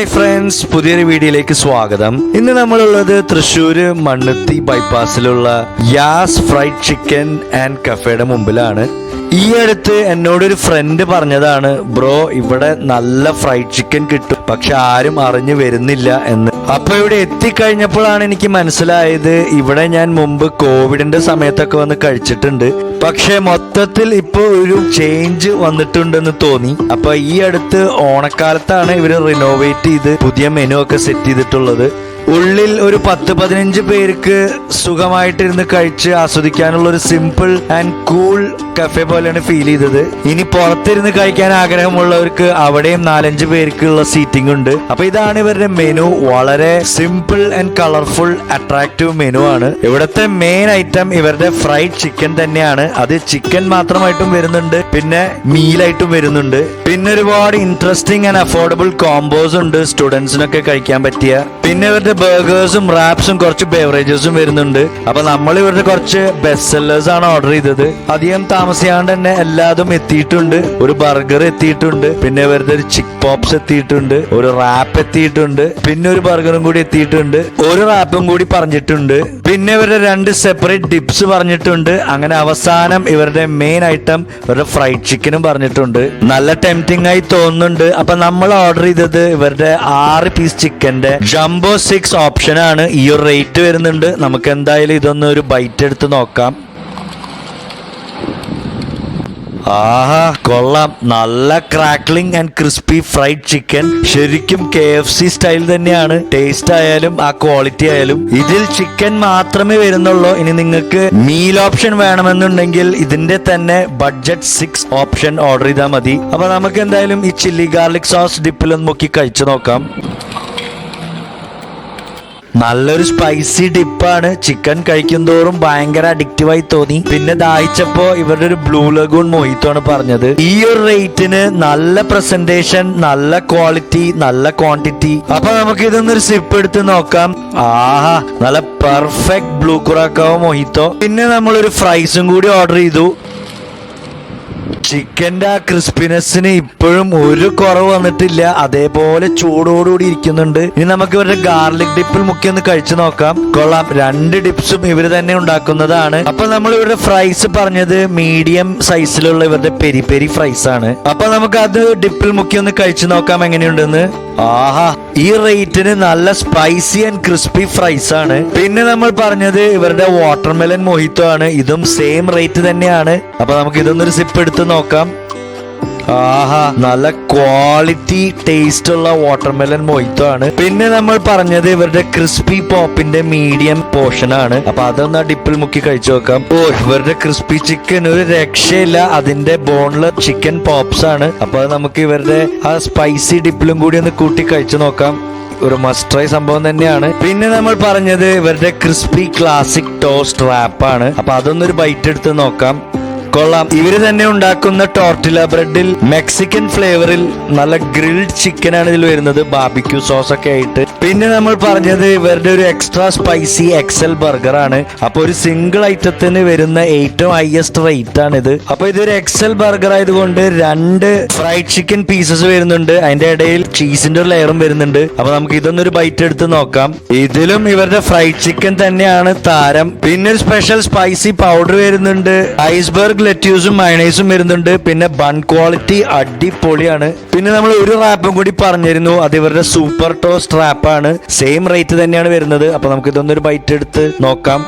Hi friends പുതിയൊരു വീഡിയോയിലേക്ക് സ്വാഗതം. ഇന്ന് നമ്മളുള്ളത് തൃശ്ശൂര് മണ്ണുത്തി ബൈപ്പാസിലുള്ള യാസ് ഫ്രൈഡ് ചിക്കൻ ആൻഡ് കഫേയുടെ മുമ്പിലാണ്. ഈ അടുത്ത് എന്നോടൊരു ഫ്രണ്ട് പറഞ്ഞതാണ് ബ്രോ ഇവിടെ നല്ല ഫ്രൈഡ് ചിക്കൻ കിട്ടും. പക്ഷെ ആരും അറിഞ്ഞു വരുന്നില്ല എന്ന്. അപ്പൊ ഇവിടെ എത്തിക്കഴിഞ്ഞപ്പോഴാണ് എനിക്ക് മനസ്സിലായത് ഇവിടെ ഞാൻ മുമ്പ് കോവിഡിന്റെ സമയത്തൊക്കെ വന്ന് കഴിച്ചിട്ടുണ്ട്. പക്ഷെ മൊത്തത്തിൽ ഇപ്പോൾ ഒരു ചേഞ്ച് വന്നിട്ടുണ്ടെന്ന് തോന്നി. അപ്പൊ ഈ അടുത്ത് ഓണക്കാലത്താണ് ഇവർ റിനോവേറ്റ് ചെയ്ത് പുതിയ മെനു ഒക്കെ സെറ്റ് ചെയ്തിട്ടുള്ളത്. ഉള്ളിൽ ഒരു പത്ത് പതിനഞ്ച് പേർക്ക് സുഖമായിട്ടിരുന്ന് കഴിച്ച് ആസ്വദിക്കാനുള്ള ഒരു സിമ്പിൾ ആൻഡ് കൂൾ കഫേ പോലെയാണ് ഫീൽ ചെയ്തത്. ഇനി പുറത്തിരുന്ന് കഴിക്കാൻ ആഗ്രഹമുള്ളവർക്ക് അവിടെയും നാലഞ്ച് പേർക്കുള്ള സീറ്റിംഗ് ഉണ്ട്. അപ്പൊ ഇതാണ് ഇവരുടെ മെനു വളരെ simple and colourful attractive menu ആണ്. ഇവിടുത്തെ മെയിൻ ഐറ്റം ഇവരുടെ ഫ്രൈഡ് ചിക്കൻ തന്നെയാണ്. അത് ചിക്കൻ മാത്രമായിട്ടും വരുന്നുണ്ട്. പിന്നെ മീലായിട്ടും വരുന്നുണ്ട്. പിന്നെ ഒരുപാട് ഇൻട്രസ്റ്റിംഗ് ആൻഡ് അഫോർഡബിൾ കോംബോസ് ഉണ്ട് സ്റ്റുഡൻസിനൊക്കെ കഴിക്കാൻ പറ്റിയ. പിന്നെ ഇവരുടെ ബർഗേഴ്സും റാപ്സും കുറച്ച് ബേവറേജസും വരുന്നുണ്ട്. അപ്പൊ നമ്മൾ ഇവരുടെ കുറച്ച് ബെസ്റ്റ് സെല്ലേഴ്സ് ആണ് ഓർഡർ ചെയ്തത്. അധികം താമസിയാണ്ട് തന്നെ എല്ലാതും എത്തിയിട്ടുണ്ട്. ഒരു ബർഗർ എത്തിയിട്ടുണ്ട്. പിന്നെ ഇവരുടെ ഒരു ചിക്ക് പോപ്സ് എത്തിയിട്ടുണ്ട്. ഒരു റാപ്പ് എത്തിയിട്ടുണ്ട്. പിന്നെ ഒരു ബർഗറും കൂടി എത്തിയിട്ടുണ്ട്. ഒരു റാപ്പും കൂടി പറഞ്ഞിട്ടുണ്ട്. പിന്നെ ഇവരുടെ രണ്ട് സെപ്പറേറ്റ് ഡിപ്സ് പറഞ്ഞിട്ടുണ്ട്. അങ്ങനെ അവസാനം ഇവരുടെ മെയിൻ ഐറ്റം ഇവരുടെ ഫ്രൈഡ് ചിക്കനും പറഞ്ഞിട്ടുണ്ട്. നല്ല ടെംപ്റ്റിംഗ് ആയി തോന്നുന്നുണ്ട്. അപ്പൊ നമ്മൾ ഓർഡർ ചെയ്തത് ഇവരുടെ ആറ് പീസ് ചിക്കന്റെ ജംബോ സിക്സ് ഓപ്ഷൻ ആണ്. ഈ ഒരു റേറ്റ് വരുന്നുണ്ട്. നമുക്ക് എന്തായാലും ഇതൊന്ന് ഒരു ബൈറ്റ് എടുത്ത് നോക്കാം. ആഹാ കൊള്ളാം. നല്ല crackling and crispy fried chicken ശരിക്കും കെ എഫ് സി സ്റ്റൈൽ തന്നെയാണ്. ടേസ്റ്റ് ആയാലും ആ ക്വാളിറ്റി ആയാലും. ഇതിൽ ചിക്കൻ മാത്രമേ വരുന്നുള്ളൂ. ഇനി നിങ്ങൾക്ക് മീൽ ഓപ്ഷൻ വേണമെന്നുണ്ടെങ്കിൽ ഇതിന്റെ തന്നെ ബഡ്ജറ്റ് സിക്സ് ഓപ്ഷൻ ഓർഡർ ചെയ്താൽ മതി. അപ്പൊ നമുക്ക് എന്തായാലും ഈ ചില്ലി ഗാർലിക് സോസ് ഡിപ്പിലൊന്ന് നോക്കി കഴിച്ചു നോക്കാം. നല്ലൊരു സ്പൈസി ഡിപ്പാണ് ചിക്കൻ കഴിക്കും തോറും ഭയങ്കര അഡിക്റ്റീവായി തോന്നി. പിന്നെ ദാഹിച്ചപ്പോ ഇവരുടെ ഒരു ബ്ലൂ ലഗൂൺ മൊഹിത്താണ് പറഞ്ഞത്. ഈ ഒരു റേറ്റിന് നല്ല പ്രസന്റേഷൻ നല്ല ക്വാളിറ്റി നല്ല ക്വാണ്ടിറ്റി അപ്പൊ നമുക്ക് ഇതൊന്നൊരു സിപ്പ് എടുത്ത് നോക്കാം. ആഹാ നല്ല പെർഫെക്റ്റ് ബ്ലൂ കുറാക്കാവോ മൊഹിത്തോ പിന്നെ നമ്മളൊരു ഫ്രൈസും കൂടി ഓർഡർ ചെയ്തു. ചിക്കന്റെ ആ ക്രിസ്പിനെസ്സിന് ഇപ്പോഴും ഒരു കുറവ് വന്നിട്ടില്ല. അതേപോലെ ചൂടോടുകൂടി ഇരിക്കുന്നുണ്ട്. ഇനി നമുക്ക് ഇവരുടെ ഗാർലിക് ഡിപ്പിൽ മുക്കി ഒന്ന് കഴിച്ചു നോക്കാം. കൊള്ളാം. രണ്ട് ഡിപ്സും ഇവർ തന്നെ ഉണ്ടാക്കുന്നതാണ്. അപ്പൊ നമ്മൾ ഇവരുടെ ഫ്രൈസ് പറഞ്ഞത് മീഡിയം സൈസിലുള്ള ഇവരുടെ പെരി പെരി ഫ്രൈസ് ആണ് നമുക്ക് അത് ഡിപ്പിൽ മുക്കി ഒന്ന് കഴിച്ചു നോക്കാം എങ്ങനെയുണ്ടെന്ന്. ആഹാ ഈ റേറ്റിന് നല്ല സ്പൈസി ആൻഡ് ക്രിസ്പി ഫ്രൈസ് ആണ്. പിന്നെ നമ്മൾ പറഞ്ഞത് ഇവരുടെ വാട്ടർമെലൻ മൊഹിത്തോ ആണ്. ഇതും സെയിം റേറ്റ് തന്നെയാണ്. അപ്പൊ നമുക്ക് ഇതൊന്നൊരു സിപ്പ് എടുത്ത് നോക്കാം. ആഹാ നല്ല ക്വാളിറ്റി ടേസ്റ്റ് ഉള്ള വാട്ടർമെലൻ മൊയ്ത്തോ ആണ്. പിന്നെ നമ്മൾ പറഞ്ഞത് ഇവരുടെ ക്രിസ്പി പോപ്പിന്റെ മീഡിയം പോർഷൻ ആണ്. അപ്പൊ അതൊന്ന് ഡിപ്പിൽ മുക്കി കഴിച്ചു നോക്കാം. ഓ ഇവരുടെ ക്രിസ്പി ചിക്കൻ ഒരു രക്ഷയില്ല. അതിന്റെ ബോണിൽ ചിക്കൻ പോപ്സ് ആണ്. അപ്പൊ അത് നമുക്ക് ഇവരുടെ ആ സ്പൈസി ഡിപ്പിലും കൂടി ഒന്ന് കൂട്ടി കഴിച്ചു നോക്കാം. ഒരു മസ്റ്ററൈ സംഭവം തന്നെയാണ്. പിന്നെ നമ്മൾ പറഞ്ഞത് ഇവരുടെ ക്രിസ്പി ക്ലാസിക് ടോസ്റ്റ് റാപ്പ് ആണ്. അപ്പൊ അതൊന്നൊരു ബൈറ്റ് എടുത്ത് നോക്കാം. കൊള്ളാം. ഇവർ തന്നെ ഉണ്ടാക്കുന്ന ടോർട്ടില ബ്രെഡിൽ മെക്സിക്കൻ ഫ്ലേവറിൽ നല്ല ഗ്രിൽഡ് ചിക്കൻ ആണ് ഇതിൽ വരുന്നത്. ബാബിക്യൂ സോസ് ഒക്കെ ആയിട്ട്. പിന്നെ നമ്മൾ പറഞ്ഞത് ഇവരുടെ ഒരു എക്സ്ട്രാ സ്പൈസി എക്സൽ ബർഗർ ആണ്. അപ്പൊ ഒരു സിംഗിൾ ഐറ്റത്തിന് വരുന്ന ഏറ്റവും ഹയസ്റ്റ് റേറ്റ് ആണ് ഇത് അപ്പൊ ഇതൊരു എക്സൽ ബർഗർ ആയതുകൊണ്ട് രണ്ട് ഫ്രൈഡ് ചിക്കൻ പീസസ് വരുന്നുണ്ട്. അതിന്റെ ഇടയിൽ ചീസിന്റെ ഒരു ലെയറും വരുന്നുണ്ട്. അപ്പൊ നമുക്ക് ഇതൊന്നൊരു ബൈറ്റ് എടുത്ത് നോക്കാം. ഇതിലും ഇവരുടെ ഫ്രൈഡ് ചിക്കൻ തന്നെയാണ് താരം. പിന്നെ ഒരു സ്പെഷ്യൽ സ്പൈസി പൗഡർ വരുന്നുണ്ട്. ഐസ്ബർഗ് ലെറ്റ്യൂസും മയണൈസും വരുന്നുണ്ട്. പിന്നെ ബൺ ക്വാളിറ്റി അടിപൊളിയാണ്. പിന്നെ നമ്മൾ ഒരു റാപ്പും കൂടി പറഞ്ഞിരുന്നു. അത് ഇവരുടെ സൂപ്പർ ടോസ്റ്റ് റാപ്പാണ് സെയിം റേറ്റ് തന്നെയാണ് വരുന്നത്. അപ്പൊ നമുക്ക് ഇതൊന്നൊരു ബൈറ്റ് എടുത്ത് നോക്കാം.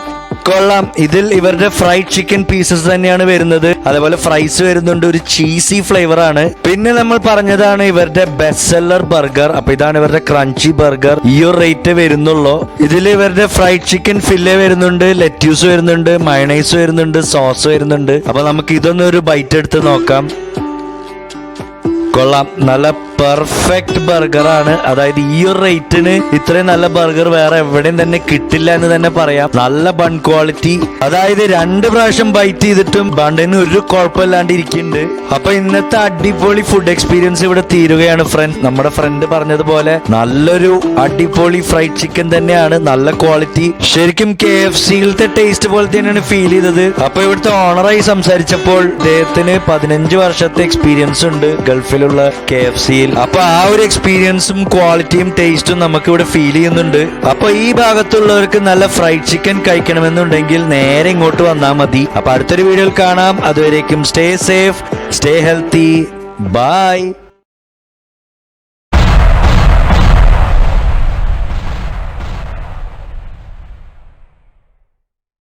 കൊള്ളാം. ഇതിൽ ഇവരുടെ ഫ്രൈഡ് ചിക്കൻ പീസസ് തന്നെയാണ് വരുന്നത്. അതേപോലെ ഫ്രൈസ് വരുന്നുണ്ട് ഒരു ചീസി ഫ്ലേവർ ആണ്. പിന്നെ നമ്മൾ പറഞ്ഞതാണ് ഇവരുടെ ബെസ്റ്റ് സെല്ലർ ബർഗർ അപ്പൊ ഇതാണ് ഇവരുടെ ക്രഞ്ചി ബർഗർ ഈ ഒരു റേറ്റ് വരുന്നുള്ളൂ. ഇതിൽ ഇവരുടെ ഫ്രൈഡ് ചിക്കൻ ഫില്ലേ വരുന്നുണ്ട് ലെറ്റ്യൂസ് വരുന്നുണ്ട് മയണൈസ് വരുന്നുണ്ട് സോസ് വരുന്നുണ്ട്. അപ്പൊ നമുക്ക് ഇതൊന്ന് ഒരു ബൈറ്റ് എടുത്ത് നോക്കാം. കൊള്ളാം. നല്ല പെർഫെക്റ്റ് ബർഗറാണ് അതായത് ഈ ഒരു റേറ്റിന് ഇത്രയും നല്ല ബർഗർ വേറെ എവിടെയും തന്നെ കിട്ടില്ല എന്ന് തന്നെ പറയാം. നല്ല ബൺ ക്വാളിറ്റി അതായത് രണ്ട് പ്രാവശ്യം ബൈറ്റ് ചെയ്തിട്ടും ബണ്ടിന് ഒരു കുഴപ്പമില്ലാണ്ട് ഇരിക്കുന്നുണ്ട് അപ്പൊ ഇന്നത്തെ അടിപൊളി ഫുഡ് എക്സ്പീരിയൻസ് ഇവിടെ തീരുകയാണ് ഫ്രണ്ട് നമ്മുടെ ഫ്രണ്ട് പറഞ്ഞതുപോലെ നല്ലൊരു അടിപൊളി ഫ്രൈഡ് ചിക്കൻ തന്നെയാണ്. നല്ല ക്വാളിറ്റി ശരിക്കും കെ എഫ് സിയിലത്തെ ടേസ്റ്റ് പോലെ തന്നെയാണ് ഫീൽ ചെയ്തത്. അപ്പൊ ഇവിടുത്തെ ഓണറായി സംസാരിച്ചപ്പോൾ അദ്ദേഹത്തിന് പതിനഞ്ച് വർഷത്തെ എക്സ്പീരിയൻസ് ഉണ്ട് ഗൾഫിലുള്ള കെ എഫ് സിയിൽ അപ്പൊ ആ ഒരു എക്സ്പീരിയൻസും ക്വാളിറ്റിയും ടേസ്റ്റും നമുക്ക് ഇവിടെ ഫീൽ ചെയ്യുന്നുണ്ട്. അപ്പൊ ഈ ഭാഗത്തുള്ളവർക്ക് നല്ല ഫ്രൈഡ് ചിക്കൻ കഴിക്കണമെന്നുണ്ടെങ്കിൽ നേരെ ഇങ്ങോട്ട് വന്നാൽ മതി. അപ്പൊ അടുത്തൊരു വീഡിയോയിൽ കാണാം. അതുവരേക്കും stay safe stay healthy bye